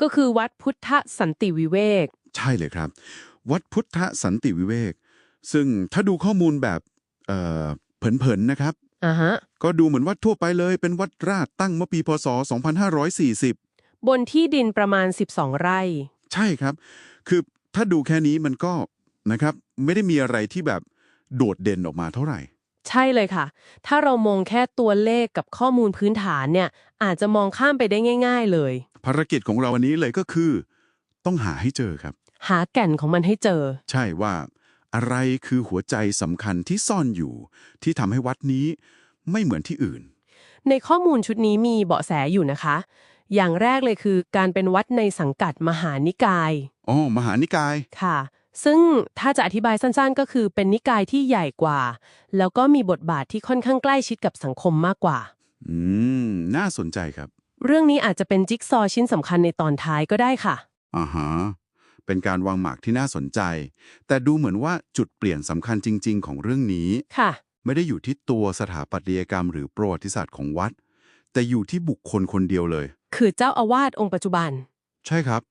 ก็คือวัดพุทธสันติวิเวก ใช่เลยครับ วัดพุทธสันติวิเวก ซึ่งถ้าดูข้อมูลแบบเอ่อเผินๆนะครับ อ่าฮะ ก็ดูเหมือนวัดทั่วไปเลยเป็นวัดราชตั้งเมื่อปีพศ 2540 บนที่ดินประมาณ 12 ไร่ ใช่ครับ คือถ้าดูแค่นี้มันก็นะครับ ไม่ได้มีอะไรที่แบบโดดเด่นออกมาเท่าไหร่ ใช่เลยค่ะ ถ้าเรามองแค่ตัวเลขกับข้อมูลพื้นฐานเนี่ย อาจจะมองข้ามไปได้ง่าย ๆ เลย ภารกิจของเราวันนี้เลยก็คือ ต้องหาให้เจอครับ หาแก่นของมันให้เจอ ใช่ว่า อะไรคือหัวใจสำคัญที่ซ่อนอยู่ ที่ทำให้วัดนี้ไม่เหมือนที่อื่น ในข้อมูลชุดนี้มีเบาะแสอยู่นะคะ อย่างแรกเลยคือการเป็นวัดในสังกัดมหานิกายอ๋อมหานิกายค่ะ ซึ่งถ้าจะอธิบายสั้นๆ ก็คือเป็นนิกายที่ใหญ่กว่า แล้วก็มีบทบาทที่ค่อนข้างใกล้ชิดกับสังคมมากกว่า อืม น่าสนใจครับ เรื่องนี้อาจจะเป็นจิ๊กซอว์ชิ้นสำคัญในตอนท้ายก็ได้ค่ะ อ่าฮะ เป็นการวางหมากที่น่าสนใจ แต่ดูเหมือนว่าจุดเปลี่ยนสำคัญจริง ๆ ของเรื่องนี้ ค่ะ ไม่ได้อยู่ที่ตัวสถาปัตยกรรมหรือประวัติศาสตร์ของวัด แต่อยู่ที่บุคคลคนเดียวเลย คือเจ้าอาวาสองค์ปัจจุบัน ใช่ครับ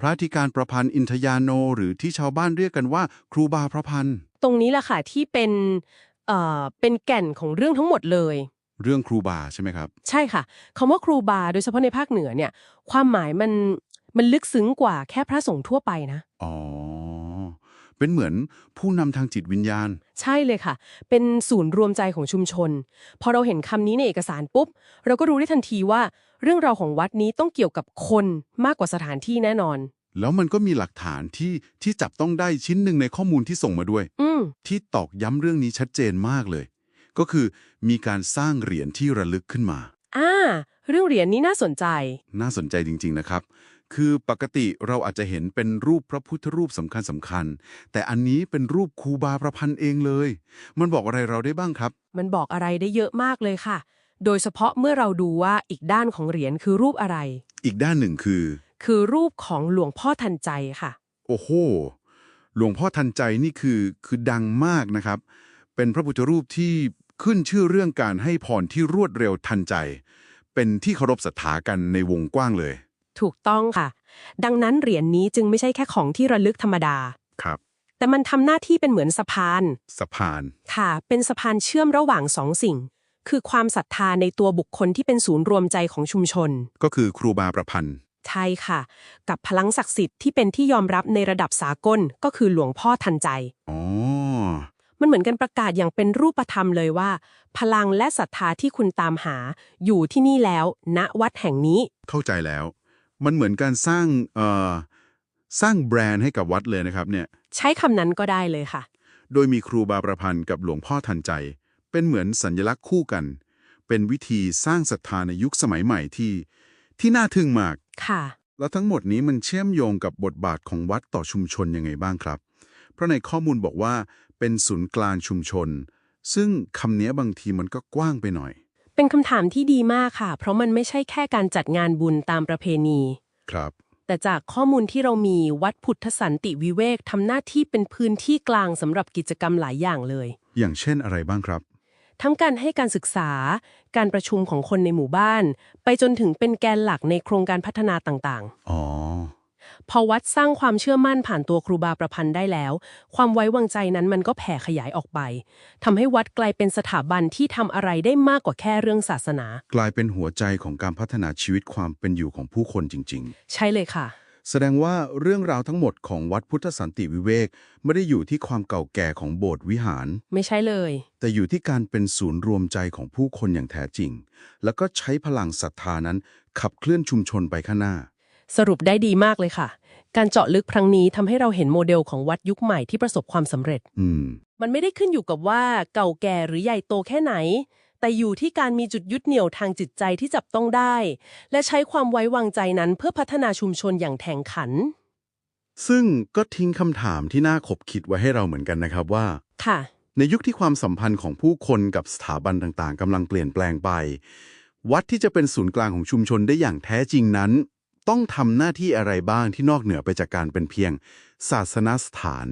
พระธิการประพันธ์อินทยาโน หรือที่ชาวบ้านเรียกกันว่า ครูบาพระพันธ์ ตรงนี้แหละค่ะที่เป็นเอ่อเป็นแก่นของเรื่องทั้งหมดเลย เรื่องครูบาใช่ไหมครับ ใช่ค่ะคำว่าครูบาโดยเฉพาะในภาคเหนือเนี่ย ความหมายมันมันลึกซึ้งกว่าแค่พระสงฆ์ทั่วไปนะ อ๋อ เป็นเหมือนผู้นำทางจิตวิญญาณ ใช่เลยค่ะ เป็นศูนย์รวมใจของชุมชน พอเราเห็นคำนี้ในเอกสารปุ๊บ เราก็รู้ได้ทันทีว่า เรื่องราวของวัดนี้ต้องเกี่ยวกับคนมากกว่าสถานที่แน่นอนแล้วมันก็มีหลักฐานที่ที่จับต้องได้ชิ้นหนึ่งในข้อมูลที่ส่งมาด้วยอืมที่ตอกย้ำเรื่องนี้ชัดเจนมากเลย ก็คือมีการสร้างเหรียญที่ระลึกขึ้นมา อ่า เรื่องเหรียญนี้น่าสนใจ น่าสนใจจริง ๆ นะครับ คือปกติเราอาจจะเห็นเป็นรูปพระพุทธรูปสำคัญสำคัญ แต่อันนี้เป็นรูปครูบาประพันธ์เองเลย มันบอกอะไรเราได้บ้างครับ มันบอกอะไรได้เยอะมากเลยค่ะ โดยเฉพาะเมื่อเราดูว่าอีกด้านของเหรียญคือรูปอะไร อีกด้านหนึ่งคือ คือรูปของหลวงพ่อทันใจค่ะ โอ้โห หลวงพ่อทันใจนี่คือคือดังมากนะครับ เป็นพระพุทธรูปที่ ขึ้นชื่อเรื่องการให้พรที่รวดเร็วทันใจ เป็นที่เคารพศรัทธากันในวงกว้างเลย ถูกต้องค่ะ ดังนั้นเหรียญนี้จึงไม่ใช่แค่ของที่ระลึกธรรมดา ครับ แต่มันทำหน้าที่เป็นเหมือนสะพาน สะพาน ค่ะ เป็นสะพานเชื่อมระหว่างสองสิ่ง คือความศรัทธาในตัวบุคคลที่เป็นศูนย์รวมใจของชุมชน ก็คือครูบาประพันธ์ใช่ค่ะ กับพลังศักดิ์สิทธิ์ที่เป็นที่ยอมรับในระดับสากลก็คือหลวงพ่อทันใจ อ๋อ มันเหมือนกันประกาศอย่างเป็นรูปธรรมเลยว่า พลังและศรัทธาที่คุณตามหา อยู่ที่นี่แล้ว ณวัดแห่งนี้ เข้าใจแล้ว มันเหมือนการสร้างเอ่อสร้างแบรนด์ให้กับวัดเลยนะครับเนี่ย ใช้คำนั้นก็ได้เลยค่ะ โดยมีครูบาประพันธ์กับหลวงพ่อทันใจ เป็นเหมือนสัญลักษณ์คู่กัน เป็นวิธีสร้างศรัทธาในยุคสมัยใหม่ที่ ที่น่าทึ่งมาก ค่ะ แล้วทั้งหมดนี้มันเชื่อมโยงกับบทบาทของวัดต่อชุมชนยังไงบ้างครับ เพราะในข้อมูลบอกว่า เป็นศูนย์กลางชุมชน ซึ่งคำนี้บางทีมันก็กว้างไปหน่อย เป็นคำถามที่ดีมากค่ะ เพราะมันไม่ใช่แค่การจัดงานบุญตามประเพณี ครับ แต่จากข้อมูลที่เรามีวัดพุทธสันติวิเวกทำหน้าที่เป็นพื้นที่กลางสำหรับกิจกรรมหลายอย่างเลย อย่างเช่นอะไรบ้างครับ ทั้งการให้การศึกษา การประชุมของคนในหมู่บ้าน ไปจนถึงเป็นแกนหลักในโครงการพัฒนาต่างอ๋อๆ พอวัดสร้างความเชื่อมั่นผ่านตัวครูบาประพันธ์ได้แล้ว ความไว้วางใจนั้นมันก็แผ่ขยายออกไปทำให้วัดกลายเป็นสถาบันที่ทำอะไรได้มากกว่าแค่เรื่องศาสนา กลายเป็นหัวใจของการพัฒนาชีวิตความเป็นอยู่ของผู้คนจริงใช่เลยค่ะๆแสดงว่าเรื่องราวทั้งหมดของวัดพุทธสันติวิเวกไม่ได้อยู่ที่ความเก่าแก่ของโบสถ์วิหาร ไม่ใช่เลย แต่อยู่ที่การเป็นศูนย์รวมใจของผู้คนอย่างแท้จริง แล้วก็ใช้พลังศรัทธานั้นขับเคลื่อนชุมชนไปข้างหน้า สรุปได้ดีมากเลยค่ะ การเจาะลึกครั้งนี้ทำให้เราเห็นโมเดลของวัดยุคใหม่ที่ประสบความสำเร็จ อืม มันไม่ได้ขึ้นอยู่กับว่าเก่าแก่หรือใหญ่โตแค่ไหน แต่อยู่ที่การมีจุดยึดเหนี่ยวทางจิตใจที่จับต้องได้ และใช้ความไว้วางใจนั้นเพื่อพัฒนาชุมชนอย่างแข่งขัน ซึ่งก็ทิ้งคำถามที่น่าขบคิดไว้ให้เราเหมือนกันนะครับว่า ค่ะ ในยุคที่ความสัมพันธ์ของผู้คนกับสถาบันต่างๆกำลังเปลี่ยนแปลงไป วัดที่จะเป็นศูนย์กลางของชุมชนได้อย่างแท้จริงนั้น ต้องทำหน้าที่อะไรบ้างที่นอกเหนือไปจากการเป็นเพียง ศาสนสถาน